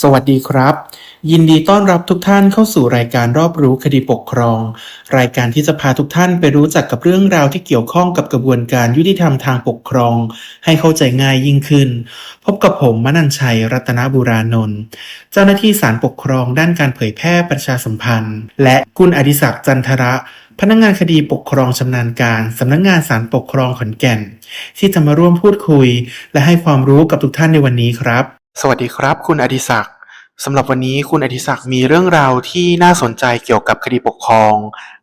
สวัสดีครับ ยินดีต้อนรับทุกท่านเข้าสู่รายการรอบรู้คดีปกครอง รายการที่จะพาทุกท่านไปรู้จักกับเรื่องราวที่เกี่ยวข้องกับกระบวนการยุติธรรมทางปกครอง ให้เข้าใจง่ายยิ่งขึ้น พบกับผมมนัญชัยรัตนบุรานนท์เจ้าหน้าที่ศาลปกครองด้านการเผยแพร่ประชาสัมพันธ์ และคุณอดิศักดิ์จันทระพนักงานคดีปกครองชำนาญการ สำนักงานศาลปกครองขอนแก่น ที่จะมาร่วมพูดคุย และให้ความรู้กับทุกท่านในวันนี้ครับ สวัสดีครับ คุณอดิศักดิ์สำหรับวันนี้คุณอดิศักดิ์มีเรื่องราวที่น่าสนใจเกี่ยวกับคดีปกครอง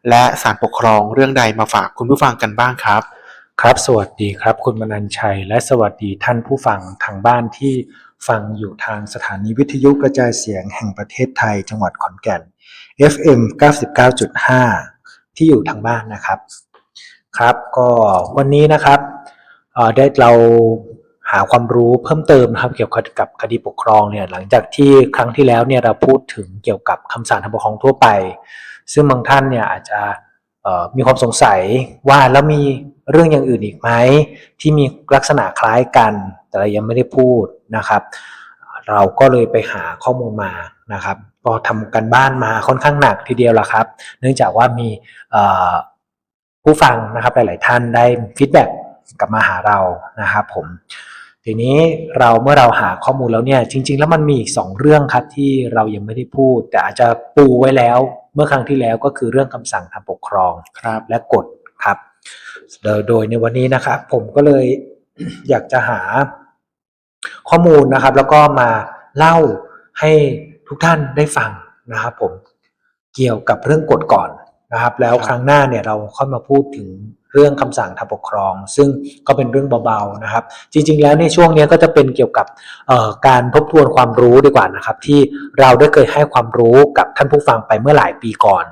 และศาลปกครองเรื่องใดมาฝากคุณผู้ฟังกันบ้างครับ ครับ สวัสดีครับ คุณมนันชัย และสวัสดีท่านผู้ฟังทางบ้านที่ฟังอยู่ทางสถานีวิทยุกระจายเสียงแห่งประเทศไทย จังหวัดขอนแก่น FM 99.5 ที่อยู่ทางบ้านนะครับ ครับก็วันนี้นะครับเออได้เรา หาความรู้เพิ่มเติมนะครับ เกี่ยวกับคดีปกครองเนี่ยหลังจากที่ครั้งที่แล้วเนี่ยเราพูดถึงเกี่ยวกับคำสั่งทางปกครองทั่วไป ซึ่งบางท่านเนี่ยอาจจะมีความสงสัยว่าแล้วมีเรื่องอย่างอื่นอีกไหมที่มีลักษณะคล้ายกัน แต่เรายังไม่ได้พูดนะครับ เราก็เลยไปหาข้อมูลมานะครับก็ทำกันบ้านมาค่อนข้างหนักทีเดียวละครับ เนื่องจากว่ามีผู้ฟังนะครับหลาย ๆ ท่านได้ฟีดแบ็กกลับมาหาเรานะครับผม ทีนี้เราเมื่อเราหาข้อมูลแล้วเนี่ยจริง ๆ แล้วมันมีอีกสองเรื่องครับที่เรายังไม่ได้พูด แต่อาจจะปูไว้แล้วเมื่อครั้งที่แล้วก็คือเรื่องคำสั่งทางปกครองครับและกฎครับโดยโดยในวันนี้นะครับผมก็เลยอยากจะหาข้อมูลนะครับ แล้วก็มาเล่าให้ทุกท่านได้ฟังนะครับผมเกี่ยวกับเรื่องกฎก่อนนะครับ แล้วครับครั้งหน้าเนี่ยเราค่อยมาพูดถึง เรื่องคำสั่งทางปกครอง ซึ่งก็เป็นเรื่องเบาๆนะครับ จริง ๆ แล้วในช่วงนี้ก็จะเป็นเกี่ยวกับเอ่อการทบทวนความรู้ดีกว่านะครับ ที่เราได้เคยให้ความรู้กับท่านผู้ฟังไปเมื่อหลายปีก่อน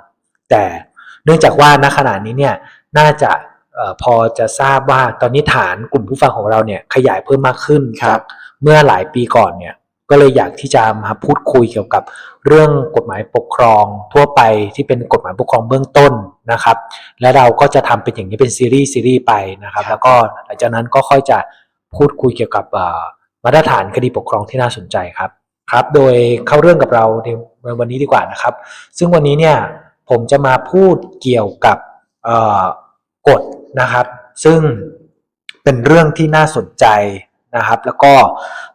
แต่เนื่องจากว่าณขณะนี้เนี่ยน่าจะเอ่อพอจะทราบว่าตอนนี้ฐานกลุ่มผู้ฟังของเราเนี่ยขยายเพิ่มมากขึ้นครับจากเมื่อหลายปีก่อนเนี่ย ก็เลยอยากที่จะมาพูดคุยเกี่ยวกับเรื่องกฎหมายปกครองทั่วไปที่เป็นกฎหมายปกครองเบื้องต้นนะครับ และเราก็จะทำเป็นอย่างนี้เป็นซีรีส์ซีรีส์ไปนะครับครับ แล้วก็หลังจากนั้นก็ค่อยจะพูดคุยเกี่ยวกับเอ่อมาตรฐานคดีปกครองที่น่าสนใจครับครับ โดยเข้าเรื่องกับเราในวันนี้ดีกว่านะครับ ซึ่งวันนี้เนี่ยผมจะมาพูดเกี่ยวกับเอ่อกฎนะครับ ซึ่งเป็นเรื่องที่น่าสนใจ นะครับ แล้วก็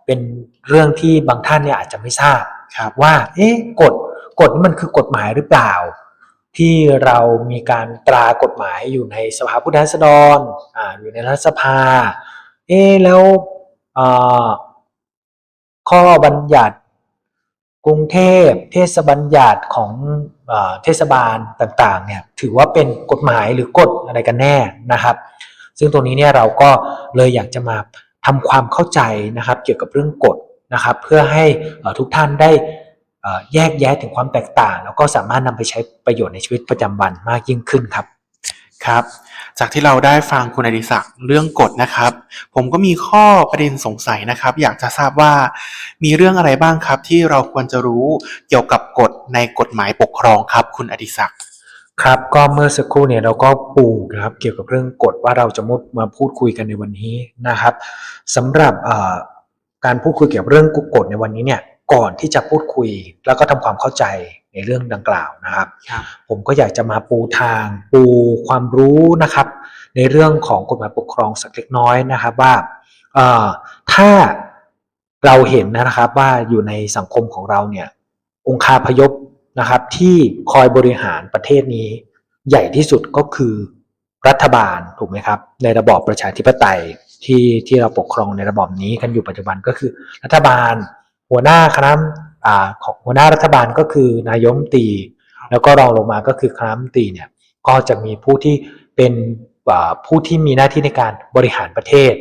เป็นเรื่องที่บางท่านเนี่ยอาจจะไม่ทราบครับว่าเอ๊ะกฎกฎนี่มันคือกฎหมายหรือเปล่า ที่เรามีการตรากฎหมายอยู่ในสภาผู้แทนราษฎรอ่าอยู่ในรัฐสภา เอ๊ะแล้วเอ่อข้อบัญญัติกรุงเทพเทศบัญญัติของเออเทศบาลต่างๆเนี่ยถือว่าเป็นกฎหมายหรือกฎอะไรกันแน่นะครับ ซึ่งตรงนี้เนี่ยเราก็เลยอยากจะมา ทำความเข้าใจนะครับ เกี่ยวกับเรื่องกฎนะครับ เพื่อให้ทุกท่านได้แยกแยะถึงความแตกต่าง แล้วก็สามารถนำไปใช้ประโยชน์ในชีวิตประจำวันมากยิ่งขึ้นครับครับ จากที่เราได้ฟังคุณอดิศักดิ์เรื่องกฎนะครับ ผมก็มีข้อประเด็นสงสัยนะครับ อยากจะทราบว่ามีเรื่องอะไรบ้างครับ ที่เราควรจะรู้เกี่ยวกับกฎในกฎหมายปกครองครับ คุณอดิศักดิ์ ครับก็เมื่อสักครู่เนี่ยเราก็ปูนะครับเกี่ยวกับเรื่องกฎว่าเราจะมุดมาพูดคุยกันในวันนี้นะครับสำหรับเอ่อการพูดคุยเกี่ยวกับเรื่องกฎในวันนี้เนี่ยก่อนที่จะพูดคุยแล้วก็ทำความเข้าใจในเรื่องดังกล่าวนะครับครับ ผมก็อยากจะมาปูทางปูความรู้นะครับ ในเรื่องของกฎหมายปกครองสักเล็กน้อยนะครับว่าเอ่อถ้าเราเห็นนะครับว่าอยู่ในสังคมของเราเนี่ยองคาพยพ นะครับที่คอยบริหารประเทศนี้ ใหญ่ที่สุดก็คือรัฐบาลถูกไหมครับ ในระบอบประชาธิปไตยที่ที่เราปกครองในระบอบนี้กันอยู่ปัจจุบันก็คือ รัฐบาล หัวหน้าคณะอ่าของหัวหน้ารัฐบาลก็คือนายมตี แล้วก็รองลงมาก็คือคณะมนตรีเนี่ยก็จะมีผู้ที่เป็นอ่าผู้ที่มีหน้าที่ในการบริหารประเทศ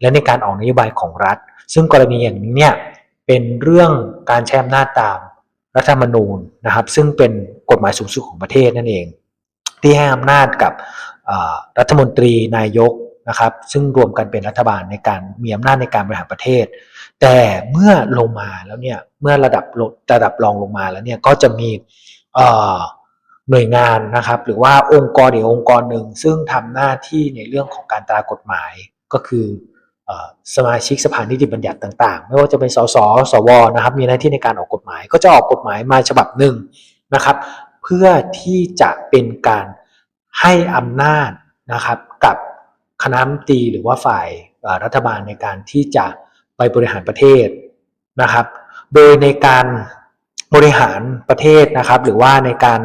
และในการออกนโยบายของรัฐ ซึ่งกรณีอย่างนี้เนี่ยเป็นเรื่องการใช้อำนาจตาม รัฐธรรมนูญนะครับ ซึ่งเป็นกฎหมายสูงสุดของประเทศนั่นเอง ที่ให้อำนาจกับรัฐมนตรีนายกนะครับ ซึ่งรวมกันเป็นรัฐบาลในการมีอำนาจในการบริหารประเทศ แต่เมื่อลงมาแล้วเนี่ยเมื่อระดับระดับรองลงมาแล้วเนี่ยก็จะมีหน่วยงานนะครับ หรือว่าองค์กรอีกองค์กรหนึ่งซึ่งทำหน้าที่ในเรื่องของการตรากฎหมายก็คือ สมาชิกสภานิติบัญญัติต่างๆ ไม่ว่าจะเป็นสสสวนะครับ มีหน้าที่ในการออกกฎหมาย ก็จะออกกฎหมายมาฉบับหนึ่งนะครับ เพื่อที่จะเป็นการให้อำนาจนะครับกับคณะมตีหรือว่าฝ่ายรัฐบาลในการที่จะไปบริหารประเทศนะครับ โดยในการบริหารประเทศนะครับ หรือว่าในการ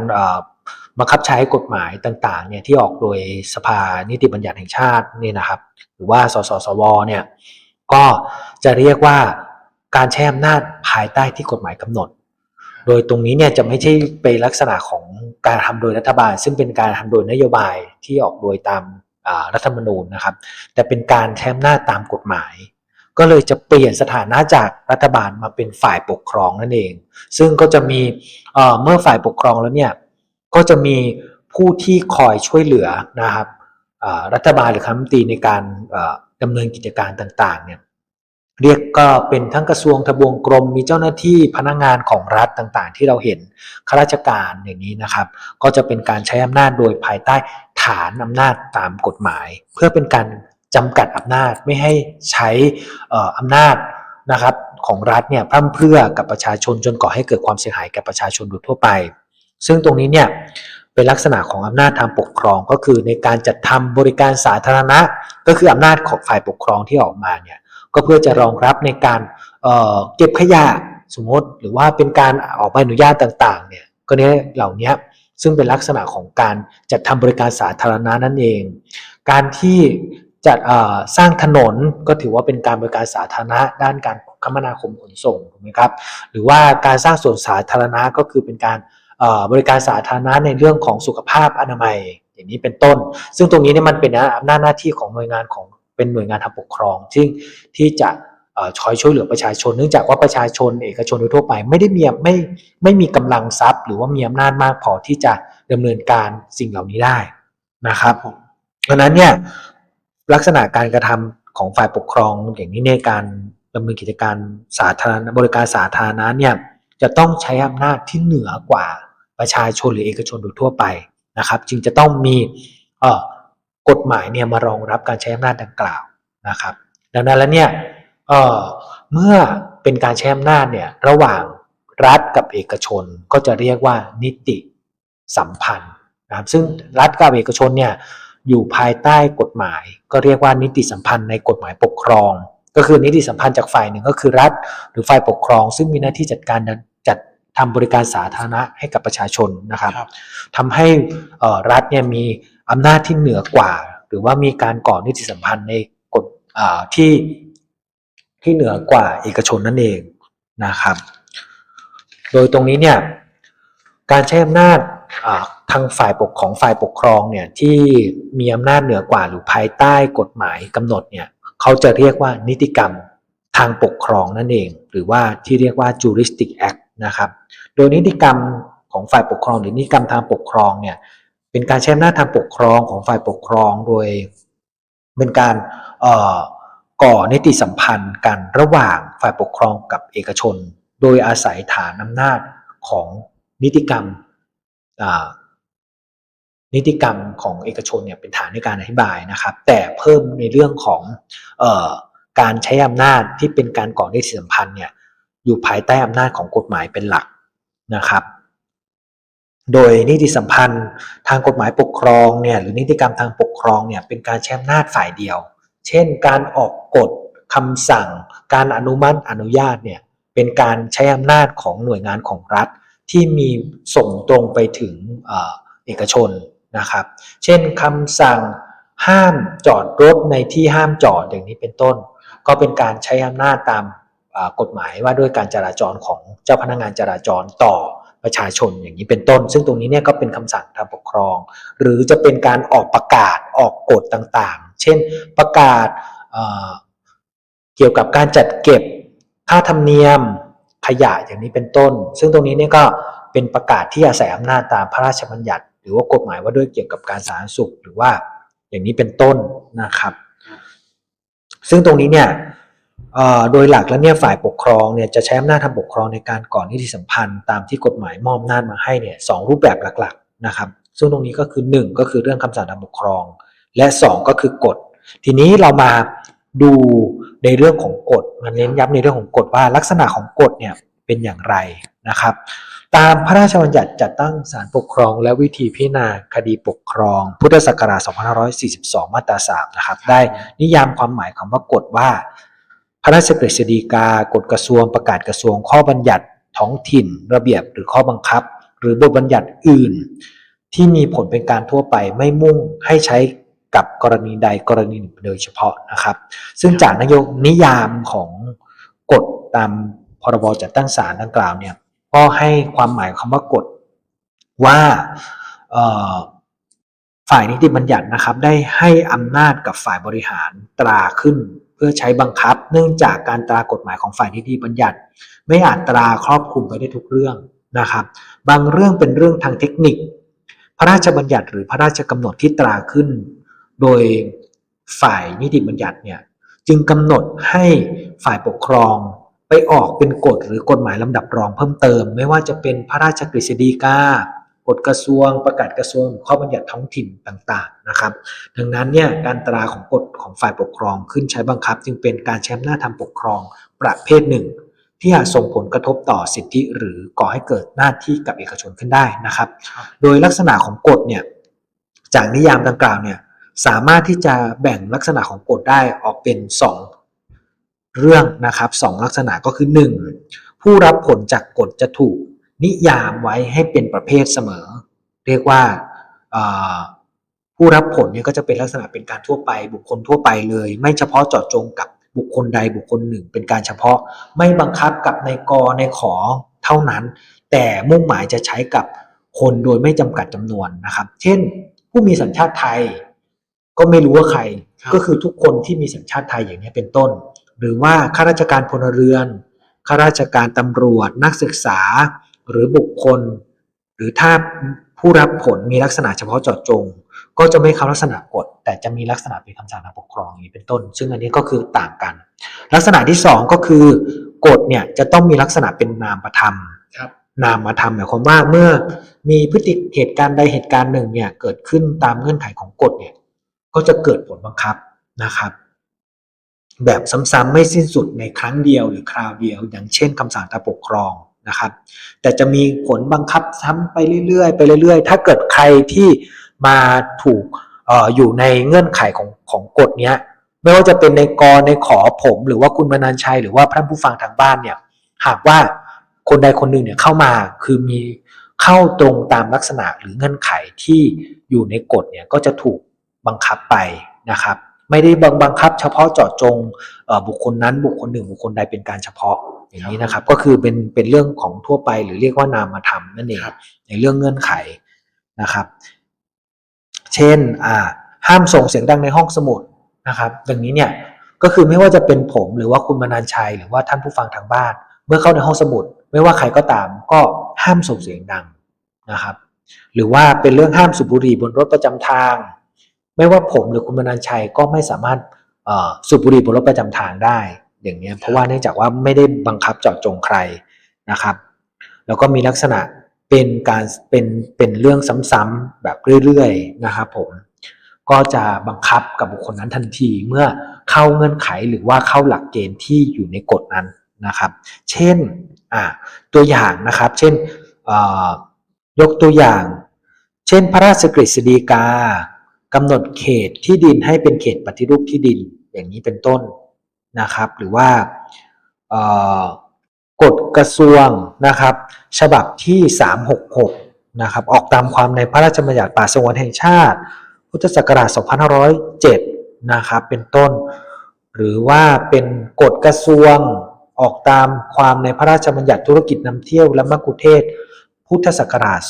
บังคับใช้กฎหมายต่างๆเนี่ยที่ออกโดยสภานิติบัญญัติแห่งชาตินี่นะครับ หรือว่าสสสวเนี่ยก็จะเรียกว่าการใช้อำนาจภายใต้ที่กฎหมายกำหนด โดยตรงนี้เนี่ยจะไม่ใช่เป็นลักษณะของการทำโดยรัฐบาล ซึ่งเป็นการทำโดยนโยบายที่ออกโดยตามรัฐธรรมนูญนะครับ แต่เป็นการใช้อำนาจตามกฎหมาย ก็เลยจะเปลี่ยนสถานะจากรัฐบาลมาเป็นฝ่ายปกครองนั่นเอง ซึ่งก็จะมีเมื่อฝ่ายปกครองแล้วเนี่ย ก็จะมีผู้ที่คอยช่วยเหลือนะครับรัฐบาลหรือคณะมนตรีในการเอ่อดำเนินกิจการต่างๆเนี่ยเรียกก็เป็นทั้งกระทรวงทบวงกรมมีเจ้าหน้าที่พนักงานของรัฐต่างๆ ที่เราเห็นข้าราชการอย่างนี้นะครับ ก็จะเป็นการใช้อำนาจโดยภายใต้ฐานอำนาจตามกฎหมาย เพื่อเป็นการจำกัดอำนาจไม่ให้ใช้เอ่ออำนาจนะครับของรัฐเนี่ยพร่ำเพรื่อกับประชาชนจนก่อให้เกิดความเสียหายแก่ประชาชนโดยทั่วไป ซึ่งตรงนี้เนี่ยเป็นลักษณะของอำนาจทางปกครองก็คือในการจัดทำบริการสาธารณะ ก็คืออำนาจของฝ่ายปกครองที่ออกมาเนี่ยก็เพื่อจะรองรับในการเเก็บขยะสมมติหรือว่าเป็นการออกใบอนุญาตต่างๆเนี่ยก็เนี้ยเหล่านี้ซึ่งเป็นลักษณะของการจัดทำบริการสาธารณะนั่นเอง การที่จัดสร้างถนนก็ถือว่าเป็นการบริการสาธารณะ ด้านการคมนาคมขนส่งถูกไหมครับหรือว่าการสร้างสวนสาธารณะก็คือเป็นการ บริการสาธารณะในเรื่องของสุขภาพอนามัยอย่างนี้เป็นต้น ซึ่งตรงนี้เนี่ยมันเป็นอำนาจหน้าที่ของหน่วยงานของเป็นหน่วยงานทางปกครองที่ที่จะเอ่อคอยช่วยเหลือประชาชน เนื่องจากว่าประชาชนเอกชนโดยทั่วไปไม่ได้มีไม่ไม่มีกำลังทรัพย์ หรือว่ามีอำนาจมากพอที่จะดำเนินการสิ่งเหล่านี้ได้นะครับผมดังนั้นเนี่ยลักษณะการกระทำของฝ่ายปกครองอย่างนี้ในการดำเนินกิจการสาธารณบริการสาธารณะเนี่ย จะต้องใช้อำนาจที่เหนือกว่าประชาชนหรือเอกชนโดยทั่วไปนะครับ จึงจะต้องมีกฎหมายเนี่ยมารองรับการใช้อำนาจดังกล่าวนะครับ ดังนั้นแล้วเนี่ยเเมื่อเป็นการใช้อำนาจเนี่ยระหว่างรัฐกับเอกชนก็จะเรียกว่านิติสัมพันธ์นะครับซึ่งรัฐกับเอกชนเนี่ยอยู่ภายใต้กฎหมาย ก็เรียกว่านิติสัมพันธ์ในกฎหมายปกครอง ก็คือนิติสัมพันธ์จากฝ่ายหนึ่งก็คือรัฐหรือฝ่ายปกครอง ซึ่งมีหน้าที่จัดการ ทำบริการสาธารณะให้กับประชาชนนะครับครับทำให้เอ่อรัฐเนี่ยมีอำนาจที่เหนือกว่า หรือว่ามีการก่อนิติสัมพันธ์ในกฎอ่าที่ที่เหนือกว่าเอกชนนั่นเองนะครับ โดยตรงนี้เนี่ยการใช้อำนาจอ่าทางฝ่ายปกของฝ่ายปกครองเนี่ยที่มีอำนาจเหนือกว่าหรือภายใต้กฎหมายกำหนดเนี่ยเขาจะเรียกว่านิติกรรมทางปกครองนั่นเอง หรือว่าที่เรียกว่า juristic act นะครับ โดยนิติกรรมของฝ่ายปกครองหรือนิติกรรมทางปกครองเนี่ยเป็นการใช้อำนาจทางปกครองของฝ่ายปกครองโดยเป็นการก่อนิติสัมพันธ์กันระหว่างฝ่ายปกครองกับเอกชน โดยอาศัยฐานอำนาจของนิติกรรมนิติกรรมของเอกชนเนี่ยเป็นฐานในการอธิบายนะครับ แต่เพิ่มในเรื่องของออการใช้อำนาจที่เป็นการก่อนิติสัมพันธ์เนี่ย อยู่ภายใต้อำนาจของกฎหมายเป็นหลักนะครับ โดยนิติสัมพันธ์ทางกฎหมายปกครองเนี่ยหรือนิติกรรมทางปกครองเนี่ยเป็นการใช้อำนาจฝ่ายเดียว เช่น การออกกฎคำสั่ง การอนุมัติอนุญาตเนี่ยเป็นการใช้อำนาจของหน่วยงานของรัฐที่มีส่งตรงไปถึงเอกชนนะครับ เช่นคำสั่งห้ามจอดรถในที่ห้ามจอดอย่างนี้เป็นต้น ก็เป็นการใช้อำนาจตาม กฎหมายว่าด้วยการจราจรของเจ้าพนักงานจราจรต่อประชาชนอย่างนี้เป็นต้น ซึ่งตรงนี้เนี่ยก็เป็นคำสั่งทางปกครอง หรือจะเป็นการออกประกาศออกกฎต่างๆ เช่นประกาศเเกี่ยวกับการจัดเก็บค่าธรรมเนียมขยะอย่างนี้เป็นต้น ซึ่งตรงนี้เนี่ยก็เป็นประกาศที่อาศัยอำนาจตามพระราชบัญญัติ หรือว่ากฎหมายว่าด้วยเกี่ยวกับการสาธารณสุขหรือว่าอย่างนี้เป็นต้นนะครับ ซึ่งตรงนี้เนี่ย โดยหลักแล้วเนี่ยฝ่ายปกครองเนี่ยจะใช้อำนาจทางปกครองในการก่อนนิติสัมพันธ์ตามที่กฎหมายมอบอำนาจมาให้เนี่ยสองรูปแบบหลักๆนะครับ ซึ่งตรงนี้ก็คือหนึ่งก็คือเรื่องคำสั่งทางปกครอง และสองก็คือกฎ ทีนี้เรามาดูในเรื่องของกฎมันเน้นย้ำในเรื่องของกฎว่าลักษณะของกฎเนี่ยเป็นอย่างไรนะครับ ตามพระราชบัญญัติจัดตั้งศาลปกครอง และวิธีพิจารณาคดีปกครอง พุทธศักราช 2542 มาตรา 3 นะครับ ได้นิยามความหมายคำว่ากฎว่า พระราชกฤษฎีกากฎกระทรวงประกาศกระทรวงข้อบัญญัติท้องถิ่น ระเบียบหรือข้อบังคับ หรือบทบัญญัติอื่น ที่มีผลเป็นการทั่วไปไม่มุ่งให้ใช้กับกรณีใดกรณีหนึ่งโดยเฉพาะนะครับ ซึ่งจากนโยบนิยามของกฎตามพรบจัดตั้งศาลดังกล่าวเนี่ยก็ให้ความหมายคำว่ากฎว่าฝ่ายนิติบัญญัตินะครับ ได้ให้อำนาจกับฝ่ายบริหารตราขึ้น พื่อใช้บังคับ เนื่องจากการตรากฎหมายของฝ่ายนิติบัญญัติ ไม่อาจตราครอบคลุมไปได้ทุกเรื่องนะครับ บางเรื่องเป็นเรื่องทางเทคนิค พระราชบัญญัติหรือพระราชกำหนดที่ตราขึ้น โดยฝ่ายนิติบัญญัติเนี่ยจึงกำหนดให้ฝ่ายปกครองไปออกเป็นกฎหรือกฎหมายลำดับรองเพิ่มเติม ไม่ว่าจะเป็นพระราชกฤษฎีกา กฎกระทรวงประกาศกระทรวงข้อบัญญัติท้องถิ่นต่างๆนะครับ ดังนั้นเนี่ยการตราของกฎของฝ่ายปกครองขึ้นใช้บังคับ จึงเป็นการใช้อำนาจทำปกครองประเภทหนึ่ง ที่อาจส่งผลกระทบต่อสิทธิหรือก่อให้เกิดหน้าที่กับเอกชนขึ้นได้นะครับ โดยลักษณะของกฎเนี่ยจากนิยามดังกล่าวเนี่ยสามารถที่จะแบ่งลักษณะของกฎได้ออกเป็น 2 เรื่องนะครับสองลักษณะก็คือ 1. ผู้รับผลจากกฎจะถูก นิยามไว้ให้เป็นประเภทเสมอ เรียกว่าเอ่อผู้รับผลเนี่ยก็จะเป็นลักษณะเป็นการทั่วไป บุคคลทั่วไปเลย ไม่เฉพาะเจาะจงกับบุคคลใดบุคคลหนึ่ง เป็นการเฉพาะไม่บังคับกับในกในขอเท่านั้น แต่มุ่งหมายจะใช้กับคนโดยไม่จำกัดจำนวนนะครับ เช่น ผู้มีสัญชาติไทย ก็ไม่รู้ว่าใครครับก็คือทุกคนที่มีสัญชาติไทยอย่างนี้ยเป็นต้น หรือว่าข้าราชการพลเรือนข้าราชการตำรวจนักศึกษา หรือบุคคล หรือถ้าผู้รับผลมีลักษณะเฉพาะเจาะจง ก็จะไม่เข้าลักษณะกฎแต่จะมีลักษณะเป็นคำสั่งทางปกครองอย่างนี้เป็นต้น ซึ่งอันนี้ก็คือต่างกัน ลักษณะที่สองก็คือกฎเนี่ยจะต้องมีลักษณะเป็นนามธรรมครับนามธรรมหมายความว่าเมื่อมีพฤติเหตุการณ์ใดเหตุการณ์หนึ่งเนี่ยเกิดขึ้นตามเงื่อนไขของกฎเนี่ยก็จะเกิดผลบังคับนะครับ แบบซ้ำๆไม่สิ้นสุดในครั้งเดียวหรือคราวเดียว อย่างเช่นคำสั่งทางปกครอง นะครับ แต่จะมีผลบังคับซ้ำไปเรื่อยๆไปเรื่อยๆ ถ้าเกิดใครที่มาถูกอออยู่ในเงื่อนไขของของกฎเนี้ยไม่ว่าจะเป็นในกรในขอผมหรือว่าคุณมนันชัยหรือว่าท่านผู้ฟังทางบ้านเนี่ยหากว่าคนใดคนหนึ่งเนี่ยเข้ามาคือมีเข้าตรงตามลักษณะหรือเงื่อนไขที่อยู่ในกฎเนี่ยก็จะถูกบังคับไปนะครับ ไม่ได้บังบังคับเฉพาะเจาะจงบุคคลนั้นบุคคลหนึ่งบุคคลใดเป็นการเฉพาะ อย่างนี้นะครับ ก็คือเป็นเป็นเรื่องของทั่วไป หรือเรียกว่านามธรรมนั่นเองครับในเรื่องเงื่อนไขนะครับ เช่นอ่าห้ามส่งเสียงดังในห้องสมุดนะครับดังนี้เนี่ยก็คือไม่ว่าจะเป็นผมหรือว่าคุณมนันชัย หรือว่าท่านผู้ฟังทางบ้าน เมื่อเข้าในห้องสมุด ไม่ว่าใครก็ตามก็ห้ามส่งเสียงดังนะครับ หรือว่าเป็นเรื่องห้ามสูบบุหรี่บนรถประจำทาง ไม่ว่าผมหรือคุณมนันชัยก็ไม่สามารถเอ่อสูบบุหรี่บนรถประจำทางได้ อย่างเนี้ยเพราะว่าเนื่องจากว่าไม่ได้บังคับเจาะจงใครนะครับ แล้วก็มีลักษณะเป็นการเป็นเป็นเรื่องซ้ำๆแบบเรื่อยๆนะครับผมก็จะบังคับกับบุคคลนั้นทันทีเมื่อเข้าเงื่อนไขหรือว่าเข้าหลักเกณฑ์ที่อยู่ในกฎนั้นนะครับ เช่นอ่าตัวอย่างนะครับ เช่นเอ่อยกตัวอย่าง เช่น พระราชกฤษฎีกากำหนดเขตที่ดินให้เป็นเขตปฏิรูปที่ดินอย่างนี้เป็นต้น นะครับ หรือว่ากฎกระทรวงนะครับ ฉบับที่ 366 นะครับ ออกตามความในพระราชบัญญัติป่าสงวนแห่งชาติ พุทธศักราช 2507 นะครับ เป็นต้น หรือว่าเป็นกฎกระทรวงออกตามความในพระราชบัญญัติธุรกิจนำเที่ยวและมักคุเทศ พุทธศักราช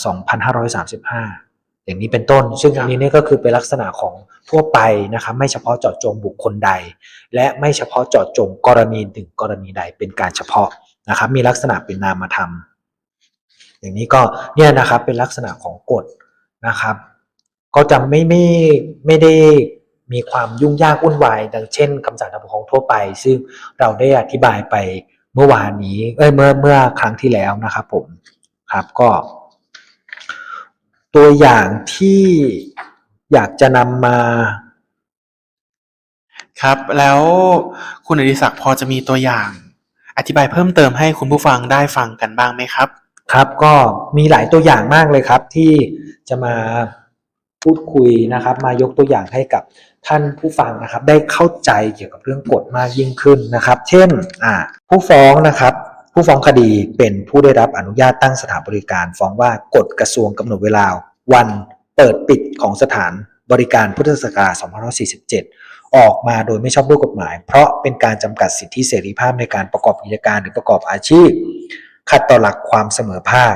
2535 อย่างนี้เป็นต้น ซึ่งอันนี้เนี่ยก็คือเป็นลักษณะของทั่วไปนะครับไม่เฉพาะเจาะจงบุคคลใด และไม่เฉพาะเจาะจงกรณีหนึ่งกรณีใดเป็นการเฉพาะนะครับ มีลักษณะเป็นนามธรรม อย่างนี้ก็เนี่ยนะครับเป็นลักษณะของกฎนะครับ ก็จะไม่ไม่ไม่ได้มีความยุ่งยากวุ่นวาย ดังเช่นคำสั่งทางปกครองทั่วไป ซึ่งเราได้อธิบายไปเมื่อวานนี้เอ้ยเมื่อเมื่อครั้งที่แล้วนะครับผมครับก็ ตัวอย่างที่อยากจะนำมาครับ แล้วคุณอดิศักดิ์พอจะมีตัวอย่าง อธิบายเพิ่มเติมให้คุณผู้ฟังได้ฟังกันบ้างไหมครับ ครับก็มีหลายตัวอย่างมากเลยครับ ที่จะมาพูดคุยนะครับ มายกตัวอย่างให้กับท่านผู้ฟังนะครับ ได้เข้าใจเกี่ยวกับเรื่องกฎมากยิ่งขึ้นนะครับ เช่น อ่า ผู้ฟ้องนะครับ ผู้ฟ้องคดีเป็นผู้ได้รับอนุญาตตั้งสถานบริการฟ้องว่ากฎกระทรวงกำหนดเวลา วันเปิดปิดของสถานบริการพุทธศักราช2547 ออกมาโดยไม่ชอบด้วยกฎหมาย เพราะเป็นการจำกัดสิทธิเสรีภาพในการประกอบกิจการหรือประกอบอาชีพ ขัดต่อหลักความเสมอภาค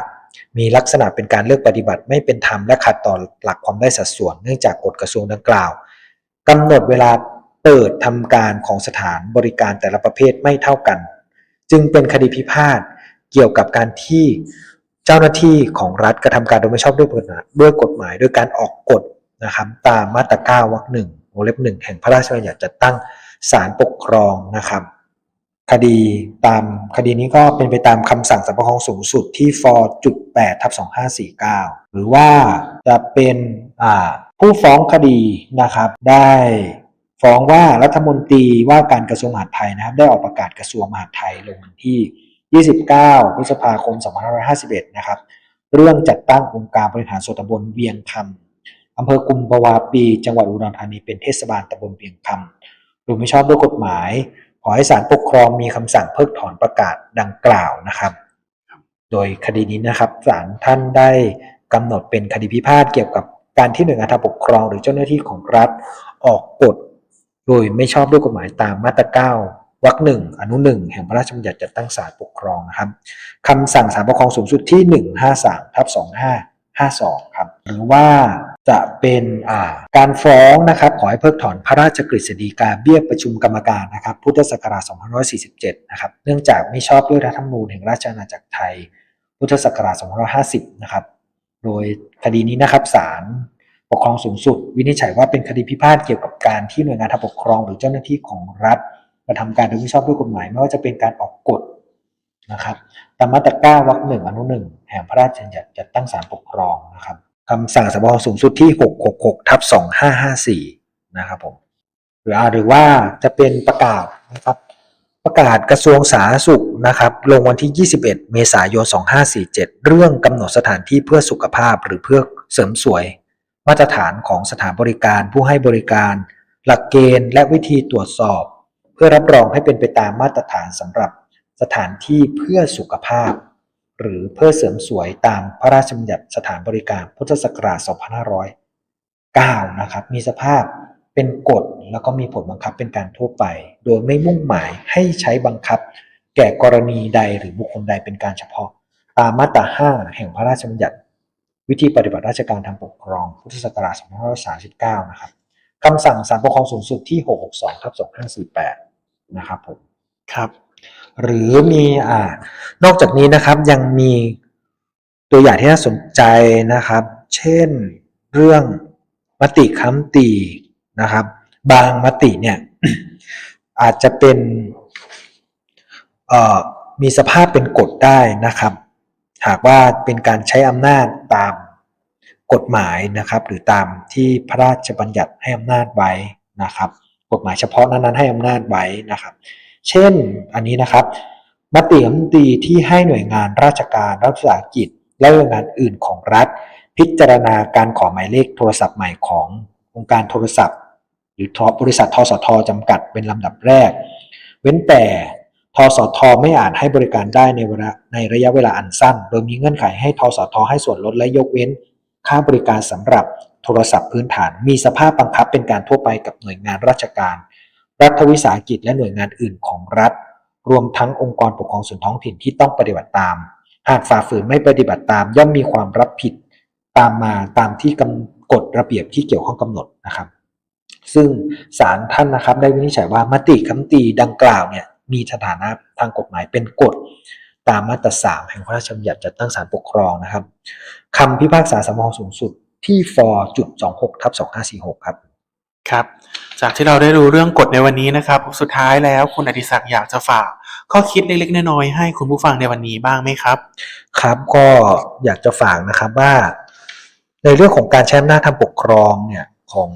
มีลักษณะเป็นการเลือกปฏิบัติไม่เป็นธรรมและขัดต่อหลักความได้สัดส่วน เนื่องจากกฎกระทรวงดังกล่าวกำหนดเวลาเปิดทำการของสถานบริการแต่ละประเภทไม่เท่ากัน จึงเป็นคดีพิพาทเกี่ยวกับการที่เจ้าหน้าที่ของรัฐกระทำการโดยไม่ชอบด้วยกฎหมายด้วยกฎหมายโดยการออกกฎนะครับตามมาตรา9วรรคหนึ่งวงเล็บหนึ่งแห่งพระราชบัญญัติจัดตั้งศาลปกครองนะครับ คดีตามคดีนี้ก็เป็นไปตามคำสั่งสรรปกครองสูงสุดที่ฟจุด8ทับ2549หรือว่าจะเป็นผู้ฟ้องคดีนะครับได้ ฟ้องว่ารัฐมนตรีว่าการกระทรวงมหาดไทยนะครับ ได้ออกประกาศกระทรวงมหาดไทยลงวันที่ 29 พฤษภาคม 2551 นะครับ เรื่องจัดตั้งองค์การบริหารส่วนตำบลเวียงคำอำเภอกุมภาวาปี จังหวัดอุดรธานีเป็นเทศบาลตำบลเวียงคำโดยไม่ชอบด้วยกฎหมาย ขอให้ศาลปกครองมีคำสั่งเพิกถอนประกาศดังกล่าวนะครับ โดยคดีนี้นะครับศาลท่านได้กำหนดเป็นคดีพิพาทเกี่ยวกับการที่หน่วยงานทางปกครอง หรือเจ้าหน้าที่ของรัฐออกกฎ โดยไม่ชอบด้วยกฎหมายตามมาตรา 9 วรรคหนึ่งอนุหนึ่งแห่งพระราชบัญญัติจัดตั้งศาลปกครองนะครับคำสั่งศาลปกครองสูงสุดที่ 153ทับ2552 ครับ หรือว่าจะเป็นาการฟ้องนะครับขอให้เพิกถอนพระราชกฤษฎีกาเบี้ยประชุมกรรมการนะครับพุทธศักราช2547 นะครับเนื่องจากไม่ชอบด้วยรัฐธรรมนูญแห่งราชอาณาจักรไทย พุทธศักราช2550 นะครับ โดยคดีนี้นะครับศาล ปกครองสูงสุด วินิจฉัยว่าเป็นคดีพิพาทเกี่ยวกับการที่หน่วยงานทางปกครอง หรือเจ้าหน้าที่ของรัฐกระทำการโดยไม่ชอบด้วยกฎหมายไม่ว่าจะเป็นการออกกฎนะครับตามมาตรา9วรรคหนึ่งอนุหนึ่งแห่งพระราชบัญญัติจัดตั้งศาลปกครองนะครับคำสั่งสบสูงสุดที่ 666ทับ2554 นะครับผมหรือหรือว่าจะเป็นประกาศนะครับประกาศกระทรวงสาธารณสุขนะครับลงวันที่ 21 เมษายน 2547 เรื่องกำหนดสถานที่เพื่อสุขภาพหรือเพื่อเสริมสวย มาตรฐานของสถานบริการผู้ให้บริการ หลักเกณฑ์และวิธีตรวจสอบ เพื่อรับรองให้เป็นไปตามมาตรฐานสำหรับสถานที่เพื่อสุขภาพ หรือเพื่อเสริมสวยตามพระราชบัญญัติสถานบริการพุทธศักราช 2509 นะครับ มีสภาพเป็นกฎแล้วก็มีผลบังคับเป็นการทั่วไป โดยไม่มุ่งหมายให้ใช้บังคับ แก่กรณีใดหรือบุคคลใดเป็นการเฉพาะ ตามมาตรา 5 แห่งพระราชบัญญัติ วิธีปฏิบัติราชการทางปกครอง พุทธศักราช2539 นะครับคำสั่งศาลปกครองสูงสุดที่ 662ทับ2548 นะครับผม ครับ หรือมีอ่านอกจากนี้นะครับยังมีตัวอย่างที่น่าสนใจนะครับ เช่นเรื่องมติค้ำตีนะครับ บางมติเนี่ยอาจจะเป็นเอ่อมีสภาพเป็นกฎได้นะครับ หากว่าเป็นการใช้อำนาจตามกฎหมายนะครับ หรือตามที่พระราชบัญญัติให้อำนาจไว้นะครับ กฎหมายเฉพาะนั้นๆให้อำนาจไว้นะครับ เช่นอันนี้นะครับมติรัฐมนตรีที่ให้หน่วยงานราชการรัฐวิสาหกิจ และหน่วยงานอื่นของรัฐ พิจารณาการขอหมายเลขโทรศัพท์ใหม่ขององค์การโทรศัพท์ หรือบริษัททสทจำกัดเป็นลำดับแรก เว้นแต่ ทสทไม่อาจให้บริการได้ในเวลาในระยะเวลาอันสั้น โดยมีเงื่อนไขให้ทสทให้ส่วนลดและยกเว้น ค่าบริการสำหรับโทรศัพท์พื้นฐาน มีสภาพบังคับเป็นการทั่วไปกับหน่วยงานราชการ รัฐวิสาหกิจและหน่วยงานอื่นของรัฐ รวมทั้งองค์กรปกครองส่วนท้องถิ่นที่ต้องปฏิบัติตาม หากฝ่าฝืนไม่ปฏิบัติตาม ย่อมมีความรับผิดตามมาตามที่กำกฎระเบียบที่เกี่ยวข้องกำหนดนะครับ ซึ่งศาลท่านนะครับได้วินิจฉัยว่ามติคำตีดังกล่าวเนี่ย มีสถานะทางกฎหมายเป็นกฎตามมาตราสามแห่งพระราชบัญญัติจัดตั้งศาลปกครองนะครับคำพิพากษาสามสูงสุดที่ฟจุดสองหกทับสองห้าสี่หกครับครับ จากที่เราได้รู้เรื่องกฎในวันนี้นะครับ สุดท้ายแล้วคุณอดิศักดิ์อยากจะฝากข้อคิดเล็กๆน้อยๆให้คุณผู้ฟังในวันนี้บ้างไหมครับ ครับก็อยากจะฝากนะครับว่า ในเรื่องของการใช้อำนาจทางปกครองเนี่ยของ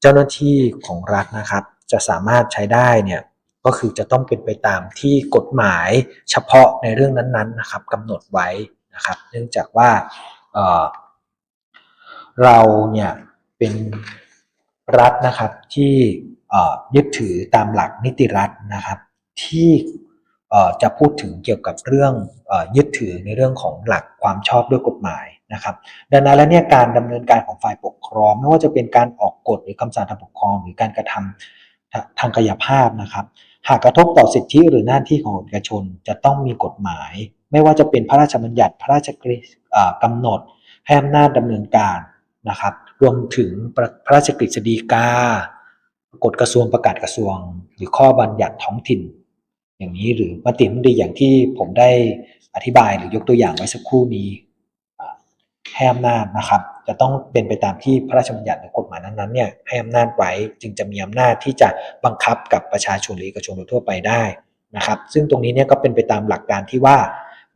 เจ้าหน้าที่ของรัฐนะครับ จะสามารถใช้ได้เนี่ย ก็คือจะต้องเป็นไปตามที่กฎหมายเฉพาะในเรื่องนั้นๆนะครับกำหนดไว้นะครับ เนื่องจากว่าเเราเนี่ยเป็นรัฐนะครับที่ยึดถือตามหลักนิติรัฐนะครับ ที่จะพูดถึงเกี่ยวกับเรื่องอยึดถือในเรื่องของหลักความชอบด้วยกฎหมายนะครับ ดังนั้นแล้วเนี่ยการดำเนินการของฝ่ายปกครอง ไม่ว่าจะเป็นการออกกฎหรือคำสั่งทางปกครอง หรือการกระทำทาทางกายภาพนะครับ หากกระทบต่อสิทธิหรือหน้าที่ของเอกชนจะต้องมีกฎหมาย ไม่ว่าจะเป็นพระราชบัญญัติพระราชกฤษกำหนดให้อำนาจดำเนินการนะครับ รวมถึงประพระราชกฤษฎีกากฎกระทรวงประกาศกระทรวง หรือข้อบัญญัติท้องถิ่น อย่างนี้หรือมติมติอย่างที่ผมได้อธิบายหรือยกตัวอย่างไว้สักครู่นี้ให้อำนาจนะครับ จะต้องเป็นไปตามที่พระราชบัญญัติหรือกฎหมายนั้นๆเนี่ยให้อำนาจไว้จึงจะมีอำนาจที่จะบังคับกับประชาชนหรือเอกชนโดยทั่วไปได้นะครับ ซึ่งตรงนี้เนี่ยก็เป็นไปตามหลักการที่ว่า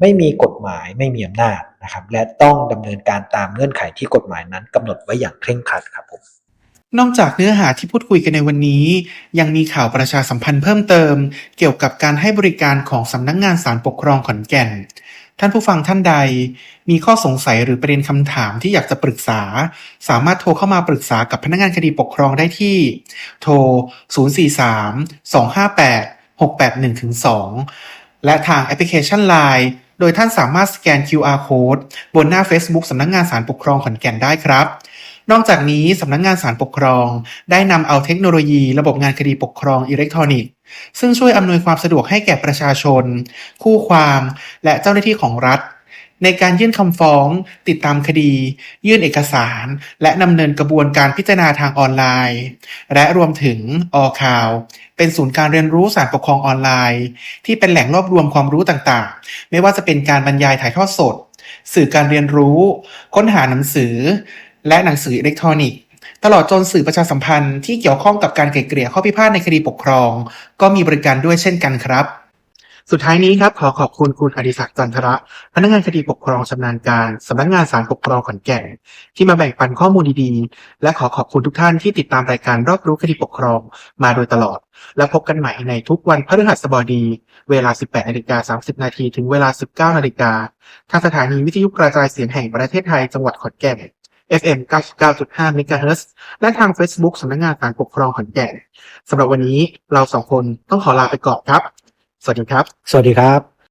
ไม่มีกฎหมายไม่มีอำนาจนะครับและต้องดำเนินการตามเงื่อนไขที่กฎหมายนั้นกำหนดไว้อย่างเคร่งครัดครับผมนอกจากเนื้อหาที่พูดคุยกันในวันนี้ ยังมีข่าวประชาสัมพันธ์เพิ่มเติม เกี่ยวกับการให้บริการของสำนักงานศาลปกครองขอนแก่น ท่านผู้ฟังท่านใด มีข้อสงสัยหรือประเด็นคำถามที่อยากจะปรึกษา สามารถโทรเข้ามาปรึกษากับพนักงานคดีปกครองได้ที่ โทร 043 258 681-2 และทางแอปพลิเคชัน Line โดยท่านสามารถสแกน QR Code บนหน้า Facebook สำนักงานศาลปกครองขอนแก่นได้ครับนอกจากนี้สำนักงานศาลปกครอง ได้นำเอาเทคโนโลยี ระบบงานคดีปกครองอิเล็กทรอนิกส์ ซึ่งช่วยอำนวยความสะดวกให้แก่ประชาชน คู่ความและเจ้าหน้าที่ของรัฐ ในการยื่นคำฟ้อง ติดตามคดี ยื่นเอกสาร และดำเนินกระบวนการพิจารณาทางออนไลน์ และรวมถึงออข่าวเป็นศูนย์การเรียนรู้ศาลปกครองออนไลน์ ที่เป็นแหล่งรวบรวมความรู้ต่างๆ ไม่ว่าจะเป็นการบรรยายถ่ายทอดสด สื่อการเรียนรู้ ค้นหาหนังสือ และหนังสืออิเล็กทรอนิกส์ ตลอดจนสื่อประชาสัมพันธ์ที่เกี่ยวข้องกับการไกล่เกลี่ยข้อพิพาทในคดีปกครอง ก็มีบริการด้วยเช่นกันครับ สุดท้ายนี้ครับขอขอบคุณคุณอดิศักดิ์จันทระ พนักงานคดีปกครองชำนาญการสำนักงานศาลปกครองขอนแก่นที่มาแบ่งปันข้อมูลดีๆ และขอขอบคุณทุกท่านที่ติดตามรายการรอบรู้คดีปกครองมาโดยตลอด และพบกันใหม่ในทุกวันพฤหัสบดี เวลา 18นาฬิกา30นาทีถึงเวลา 19นาฬิกาทางสถานีวิทยุกระจายเสียงแห่งประเทศไทยจังหวัดขอนแก่น FM 99.5 MHz และทาง Facebook สำนักงานการปกครองขอนแก่นสำหรับวันนี้เราสองคนต้องขอลาไปก่อนครับ สวัสดีครับ สวัสดีครับ